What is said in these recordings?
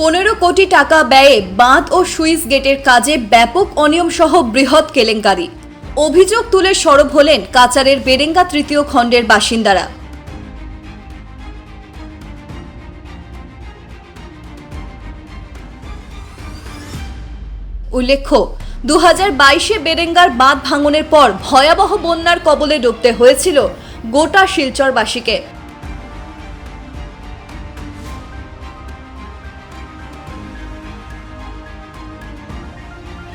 পনেরো কোটি টাকা ব্যয়ে বাঁধ ও সুইস গেটের কাজে ব্যাপক অনিয়ম সহ বৃহৎ কেলেঙ্কারি। অভিযোগ তুলে সরব হলেন কাচারের বেরেঙ্গা তৃতীয় খণ্ডের বাসিন্দারা। উল্লেখ্য দু হাজার বাইশে বেরেঙ্গার বাঁধ ভাঙনের পর ভয়াবহ বন্যার কবলে ডুবতে হয়েছিল গোটা শিলচরবাসীকে।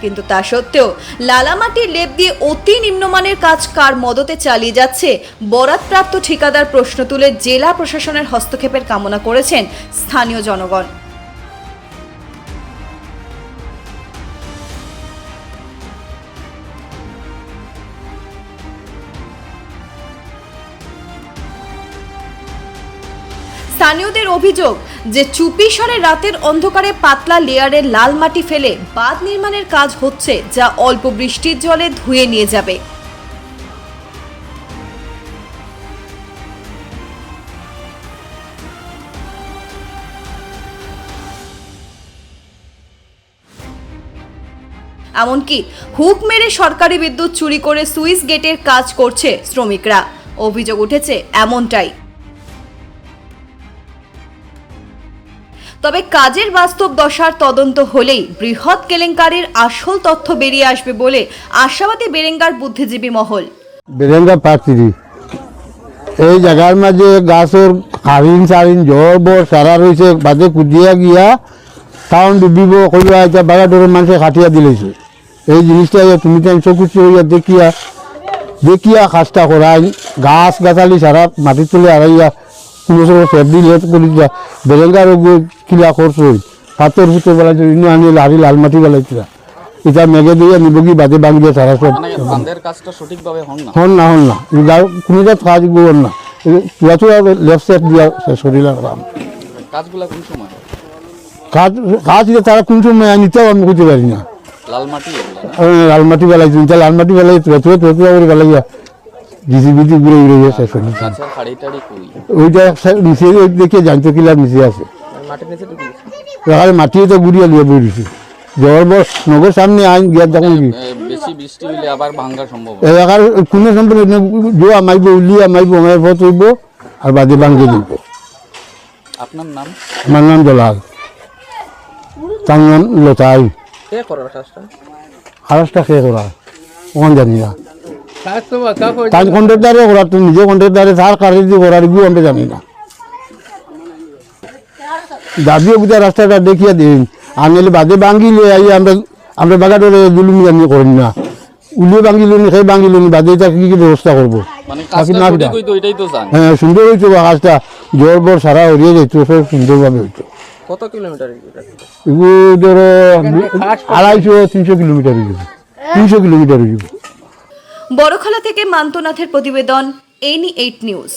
কিন্তু তা সত্ত্বেও লালামাটির লেপ দিয়ে অতি নিম্নমানের কাজ কার মদতে চালিয়ে যাচ্ছে? বরাতপ্রাপ্ত ঠিকাদার প্রশ্ন তুলে জেলা প্রশাসনের হস্তক্ষেপের কামনা করেছেন স্থানীয় জনগণ। স্থানীয়দের অভিযোগ যে চুপিসরে রাতের অন্ধকারে পাতলা লেয়ারে লাল মাটি ফেলে বাঁধ নির্মাণের কাজ হচ্ছে, যা অল্প বৃষ্টির জলে ধুয়ে নিয়ে যাবে। এমনকি হুক মেরে সরকারি বিদ্যুৎ চুরি করে সুইস গেটের কাজ করছে শ্রমিকরা। অভিযোগ উঠেছে, এমনটাই। তবে কাজের বাস্তব দশার তদন্ত হলেই বৃহৎ কেলেঙ্কারির আসল তথ্য বেরিয়ে আসবে বলে আশাবাদী বেরেঙ্গার বুদ্ধিজীবী মহল। বেরেঙ্গা এই জায়গার মাঝে গাছের হারিন সারিন জ্বর, বর সারা রয়েছে, বাজে কুদিয়া গিয়া টাউন ডুবিব কইবা এটা বাগা ডোরের মানুষে খাটিয়া দিলেছে। এই জিনিসটা তুমি তো চকুচি হইয়া দেখিয়া দেখিয়া কাজটা করাই। গাছ গাছালি সারা মাটি তুলে আড়াইয়া সময় সেবদি লেট করি যা বেরেঙ্গার কিলা করছ। হাতের ভিতরে বেলাইছে ইনো আনি লারি লাল মাটি বেলাইছিলা এটা মেঘে দিয়ে নিবগি বাজে বাঙ্গিয়ে সারা সব। মানে হন না। হন না কোনো জাত কাজ করুন না। চুয়া চুয়া লেফট সাইড দিয়া শরীর রাম। কাজগুলা কোন সময়? কাজ কাজ তারা কোন সময় নিতেও আমি করতে পারি না। লাল মাটি? আমি লাল মাটি বেলাই লাল মাটি বেলাই চুয়া চুয়া চুয়া চুয়া করে বেলাইয়া জিসি বিজি ঘুরে ঘুরে গিয়ে শেষ টাড়ি কই? ওইটা নিচে দেখে জানতো কিলার নিচে আছে। এখানে মাটিও তো ঘুরিয়ে লিয়ে দিছি। জ্বর বস নগর সামনে আইন যখন বেশি বৃষ্টি হইলে আবার ভাঙ্গা সম্ভব এলাকার কোনো আমার পথ হইব আর বাদে ভাঙ্গে দিব। আপনার নাম? আমার নাম জলাল। তার নাম লতাই। কে করার কাজটা করা ওখান জানি না। তার কন্ট্রাক্টারে করার তো নিজে কন্ট্রাক্টারে তার কারে দিয়ে করার গিয়ে আমরা জানি না। দাবিও বুঝা রাস্তাটা দেখিয়া দিন। আনলে বাদে ভাঙ্গি আই আমরা আমরা বাগাডরে জুলুমি জানি করি না। উলিয়ে ভাঙ্গি লুনি সেই ভাঙ্গি লুনি বাদে এটা কি কি ব্যবস্থা করব? মানে হ্যাঁ সুন্দর হইতো বা কাজটা। জ্বর বর সারা হরিয়ে সব সুন্দরভাবে হইতো। কত কিলোমিটার ধরো আড়াইশো তিনশো কিলোমিটার হয়ে যাবে তিনশো কিলোমিটার হয়ে যাবে বড়খলা থেকে মান্তনাথের প্রতিবেদন এনি এইট নিউজ।